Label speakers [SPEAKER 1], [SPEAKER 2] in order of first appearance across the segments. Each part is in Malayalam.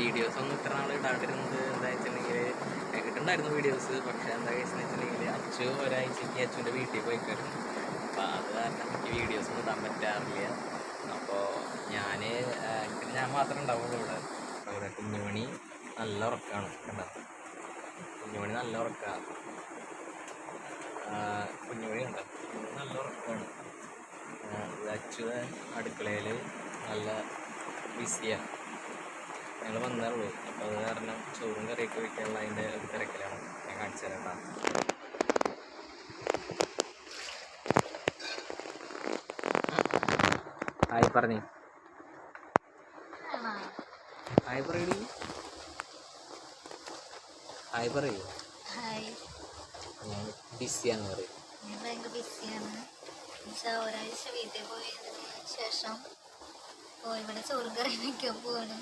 [SPEAKER 1] വീഡിയോസ് ഒന്നും ഇത്ര നാൾ ഇടാണ്ടിരുന്നത് എന്താ വെച്ചിട്ടുണ്ടെങ്കിൽ കിട്ടുന്നുണ്ടായിരുന്നു വീഡിയോസ് പക്ഷേ എന്താ വെച്ചിട്ടുണ്ടെങ്കിൽ അച്ചു ഒരാഴ്ചയ്ക്ക് അച്ഛന്റെ വീട്ടിൽ പോയി കയറും അപ്പോൾ അത് കാരണം എനിക്ക് വീഡിയോസ് ഒന്നും ഇടാൻ പറ്റാറില്ല. അപ്പോൾ ഞാൻ ഞാൻ മാത്രമേ ഉണ്ടാവുള്ളൂ ഇവിടെ. ഇവിടെ കുഞ്ഞുമണി നല്ല ഉറക്കമാണ് കണ്ടോ? കുഞ്ഞുമണി നല്ല ഉറക്കമാണ് കുഞ്ഞുമണി ഉണ്ട് നല്ല ഉറക്കമാണ് അച്ഛൻ അടുക്കളയിൽ നല്ല ബിസിയാണ് ഞങ്ങൾ വന്നേ ഉള്ളൂ അപ്പോൾ അത് കാരണം ചോറും കറിയൊക്കെ വയ്ക്കാനുള്ള അതിന്റെ ഒരു തിരക്കിലാണ് ഞാൻ കാണിച്ചു തരാം കേട്ടോ ഹായ് പറഞ്ഞേ. ഹായ് പറയടി. ഹായ് പറയൂ.
[SPEAKER 2] ഹായ്.
[SPEAKER 1] ഞാൻ ബിസിയാന്ന് പറയും.
[SPEAKER 2] ഞാൻ ഭയങ്കര ബിസിയാണ്. ഒരാഴ്ച വീട്ടിൽ പോയതിന് ശേഷം ഇപ്പോൾ ഇവിടെ ചോറും കറി വയ്ക്കാൻ പോവാണ്.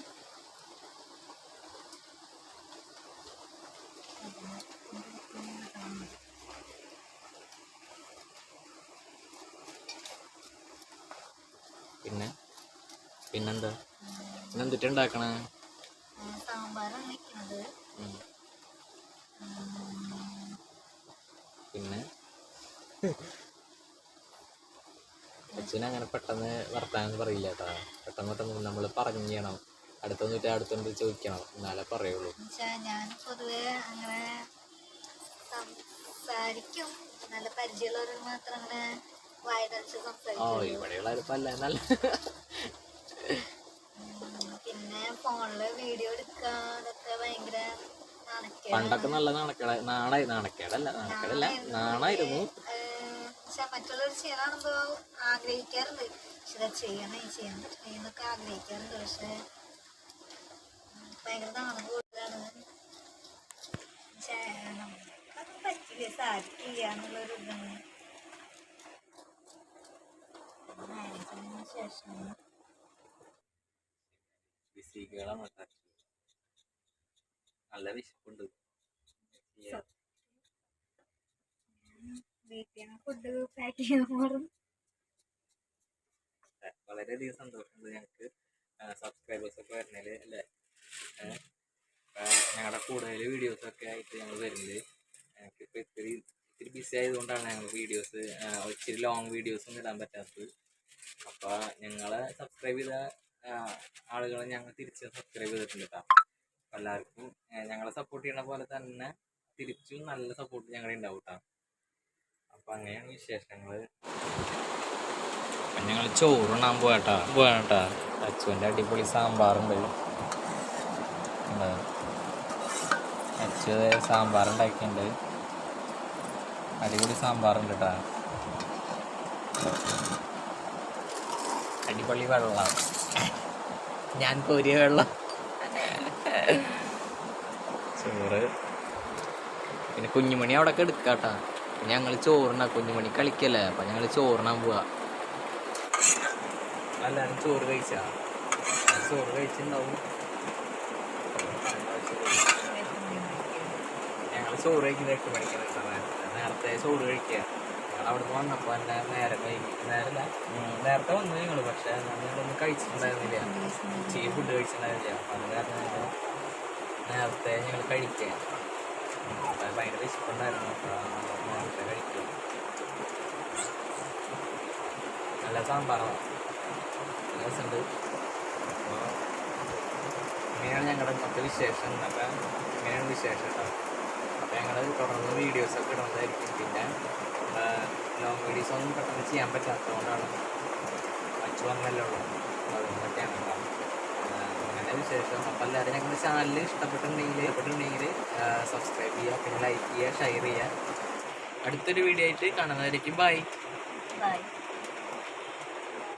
[SPEAKER 1] പിന്നെ പിന്നെന്താ? പിന്നെ ഉണ്ടാക്കണേ?
[SPEAKER 2] സാമ്പാറാണ് വയ്ക്കുന്നത്
[SPEAKER 1] ഉം. പിന്നെ? അച്ഛൻ അങ്ങനെ പെട്ടെന്ന് വർത്താനം പറയില്ല കേട്ടോ പെട്ടെന്ന് പെട്ടെന്ന് നമ്മൾ പറഞ്ഞു ചെയ്യണം. അടുത്തൊന്നിട്ട് അടുത്തൊന്നിട്ട് ചോദിക്കണം. എന്നാലേ പറയുള്ളൂ.
[SPEAKER 2] ഞാൻ പൊതുവേ അങ്ങനെ സംസാരിക്കും. നല്ല പരിചയമുള്ളവരോട് മാത്രം അങ്ങനെ
[SPEAKER 1] ഓ ഇവിടെയുള്ള അല്ല നല്ല
[SPEAKER 2] പിന്നെ ഫോണിൽ വീഡിയോ എടുക്കാതൊക്കെ ഭയങ്കര.
[SPEAKER 1] പണ്ടൊക്കെ നല്ല നാണക്കേട നാണായി നാണക്കേടല്ല നാണക്കേടല്ല നാണായിരുന്നു.
[SPEAKER 2] പക്ഷെ മറ്റുള്ളവർ ചെയ്യണമെന്നോ ആഗ്രഹിക്കാറുണ്ട്. പക്ഷെ ഇത് ചെയ്യണേ ചെയ്യണം എന്നൊക്കെ ആഗ്രഹിക്കാറുണ്ട്. പക്ഷെ ഭയങ്കര നാണം കൂടുതലാണ്. പക്ഷേ പറ്റില്ല സാധിക്കില്ല എന്നുള്ളൊരു ഇതാണ് ശേഷം.
[SPEAKER 1] നല്ല വിശപ്പുണ്ട്.
[SPEAKER 2] വീട്ടിൽ ഫുഡ് പാക്ക് ചെയ്യാൻ
[SPEAKER 1] വളരെയധികം സന്തോഷമുണ്ട് ഞങ്ങൾക്ക്. സബ്സ്ക്രൈബേഴ്സ് ഒക്കെ വരുന്നതിൽ അല്ലേ? ഞങ്ങളുടെ കൂടുതൽ വീഡിയോസ് ഒക്കെ ആയിട്ട് ഞങ്ങൾ വരുന്നത് ഞങ്ങൾക്ക് ഇപ്പോൾ ഇത്തിരി ഇത്തിരി ബിസി ആയതുകൊണ്ടാണ് ഞങ്ങൾ വീഡിയോസ് ഇച്ചിരി ലോങ് വീഡിയോസ് ഒന്നും ഇടാൻ പറ്റാത്തത്. അപ്പോൾ ഞങ്ങളെ സബ്സ്ക്രൈബ് ചെയ്ത ആളുകളെ ഞങ്ങൾ തിരിച്ച് സബ്സ്ക്രൈബ് ചെയ്തിട്ടുണ്ട് കേട്ടോ അപ്പൊ എല്ലാവർക്കും ഞങ്ങളെ സപ്പോർട്ട് ചെയ്യണ പോലെ തന്നെ തിരിച്ചും നല്ല സപ്പോർട്ട് ഞങ്ങളുടെ ഉണ്ടാവും കേട്ടോ അപ്പൊ അങ്ങനെയാണ് വിശേഷങ്ങൾ അപ്പം ഞങ്ങൾ ചോറുണ്ണാൻ പോയാട്ടാ പോയാട്ടാ അച്ചുവിന്റെ അടിപൊളി സാമ്പാറുണ്ട്. അച്ചു സാമ്പാർ അടിപൊളി സാമ്പാറുണ്ട് കേട്ടാ അടിപൊളി വെള്ളം. ഞാൻ കോരിയ വെള്ളം. ചോറ്. പിന്നെ കുഞ്ഞുമണി അവിടെ ഒക്കെ എടുക്കാട്ടാ ഞങ്ങൾ ചോറിനാ കുഞ്ഞുമണി കളിക്കല്ലേ. അപ്പം ഞങ്ങൾ ചോറിനാൻ പോവാ. എല്ലാവരും ചോറ് കഴിച്ചാ? ചോറ് കഴിച്ചിട്ടുണ്ടാവും ഞങ്ങൾ ചോറ് കഴിക്കുന്ന എട്ട് മണിക്കാണ് നേരത്തെ ചോറ് കഴിക്കുക. അവിടുന്ന് വന്നപ്പോൾ എന്റെ നേരെ നേരല്ല നേരത്തെ വന്നു ഞങ്ങൾ പക്ഷേ ഞങ്ങളൊന്നും കഴിച്ചിട്ടുണ്ടായിരുന്നില്ല. ഉച്ചയ്ക്ക് ഫുഡ് കഴിച്ചിട്ടുണ്ടായിരുന്നില്ല. അപ്പം അത് കാരണം നേരത്തെ ഞങ്ങൾ കഴിക്കാൻ. ഭയങ്കര വിശപ്പുണ്ടായിരുന്നു. നേരത്തെ കഴിക്കുക നല്ല സാമ്പാറാണ് രസമുണ്ട്. അപ്പോൾ ഇങ്ങനെയാണ് ഞങ്ങളുടെ ഇന്നത്തെ വിശേഷം. അപ്പം ഇങ്ങനെയാണ് വിശേഷം കേട്ടോ അപ്പോൾ ഞങ്ങൾ തുടർന്ന് വീഡിയോസൊക്കെ ഇടുന്നതായിരിക്കും. പിന്നെ ലോങ് വീഡിയോസ് ഒന്നും പെട്ടെന്ന് ചെയ്യാൻ പറ്റാത്തതുകൊണ്ടാണ് അച്ചു വന്നല്ലോ അതുകൊണ്ടൊക്കെയാണ് കേട്ടോ. അങ്ങനെ വിശേഷം. അപ്പം എല്ലാവരും ഞങ്ങളുടെ ചാനൽ ഇഷ്ടപ്പെട്ടിട്ടുണ്ടെങ്കിൽ ഇഷ്ടപ്പെട്ടിട്ടുണ്ടെങ്കിൽ സബ്സ്ക്രൈബ് ചെയ്യുക പിന്നെ ലൈക്ക് ചെയ്യുക ഷെയർ ചെയ്യുക. അടുത്തൊരു വീഡിയോ ആയിട്ട് കാണുന്നതായിരിക്കും ബൈ
[SPEAKER 2] ബൈ